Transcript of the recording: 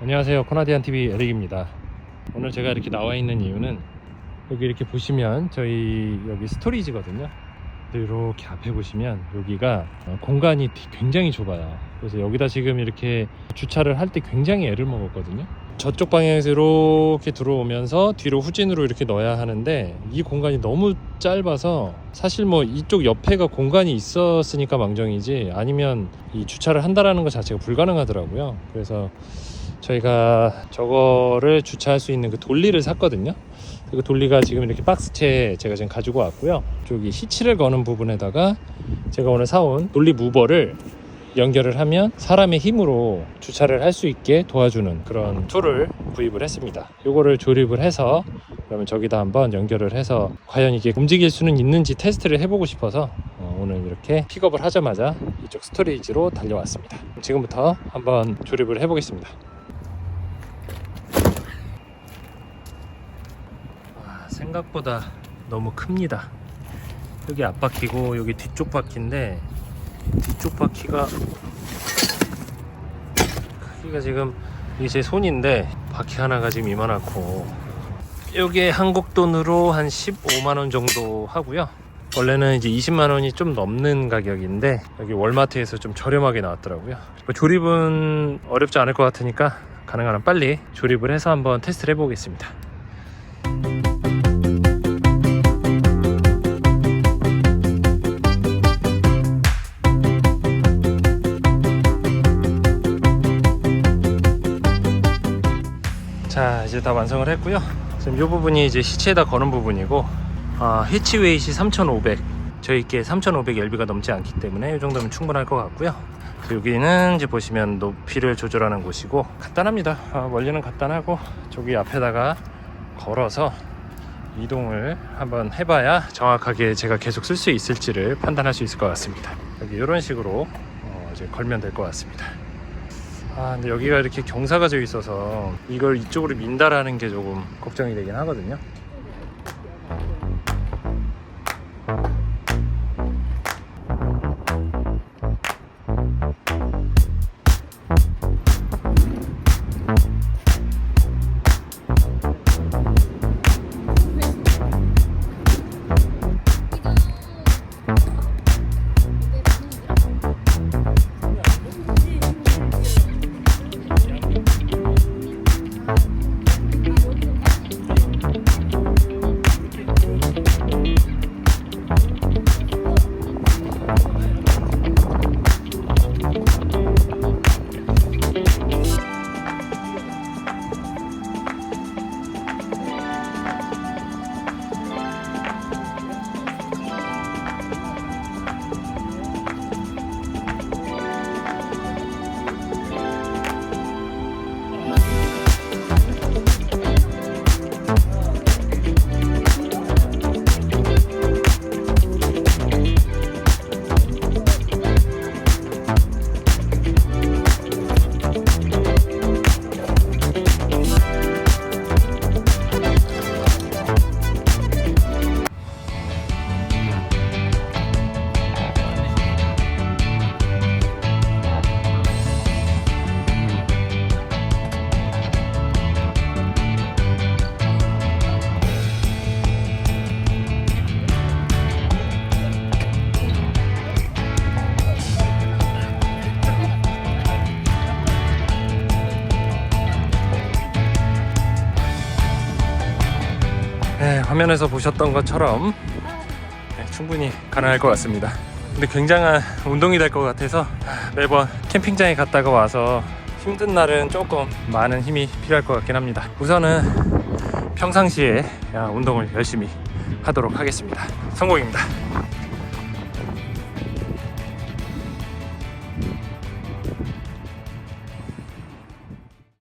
안녕하세요. 코나디안 TV 에릭입니다. 오늘 제가 이렇게 나와 있는 이유는 여기 이렇게 보시면 저희 여기 스토리지거든요. 이렇게 앞에 보시면 여기가 어, 공간이 굉장히 좁아요. 그래서 여기다 지금 이렇게 주차를 할 때 굉장히 애를 먹었거든요. 저쪽 방향에서 이렇게 들어오면서 뒤로 후진으로 이렇게 넣어야 하는데 이 공간이 너무 짧아서 사실 뭐 이쪽 옆에가 공간이 있었으니까 망정이지 아니면 이 주차를 한다라는 것 자체가 불가능하더라고요. 그래서 저희가 저거를 주차할 수 있는 그 돌리를 샀거든요. 그 돌리가 지금 이렇게 박스채 제가 지금 가지고 왔고요. 저기 히치를 거는 부분에다가 제가 오늘 사온 돌리 무버를 연결을 하면 사람의 힘으로 주차를 할 수 있게 도와주는 그런 툴을 구입을 했습니다. 요거를 조립을 해서 그러면 저기다 한번 연결을 해서 과연 이게 움직일 수는 있는지 테스트를 해보고 싶어서 어, 오늘 이렇게 픽업을 하자마자 이쪽 스토리지로 달려왔습니다. 지금부터 한번 조립을 해보겠습니다. 와, 생각보다 너무 큽니다. 여기 앞바퀴고 여기 뒤쪽 바퀴인데 뒤쪽 바퀴가 크기가 지금 이게 제 손인데 바퀴 하나가 지금 이만하고 이게 한국 돈으로 한 15만 원 정도 하고요. 원래는 이제 20만 원이 좀 넘는 가격인데 여기 월마트에서 좀 저렴하게 나왔더라고요. 뭐 조립은 어렵지 않을 것 같으니까 가능한 한 빨리 조립을 해서 한번 테스트를 해보겠습니다. 자 이제 다 완성을 했고요. 지금 이 부분이 이제 시체에다 거는 부분이고 아, 히치 웨이시 3500 저희께 3500 LB가 넘지 않기 때문에 이 정도면 충분할 것 같고요. 여기는 이제 보시면 높이를 조절하는 곳이고 간단합니다. 아, 원리는 간단하고 저기 앞에다가 걸어서 이동을 한번 해봐야 정확하게 제가 계속 쓸 수 있을지를 판단할 수 있을 것 같습니다. 여기 이런 식으로 어, 이제 걸면 될 것 같습니다 아 근데 여기가 이렇게 경사가 져 있어서 이걸 이쪽으로 민다라는 게 조금 걱정이 되긴 하거든요 화면에서 보셨던 것처럼 네, 충분히 가능할 것 같습니다. 근데 굉장한 운동이 될 것 같아서 매번 캠핑장에 갔다가 와서 힘든 날은 조금 많은 힘이 필요할 것 같긴 합니다. 우선은 평상시에 운동을 열심히 하도록 하겠습니다. 성공입니다.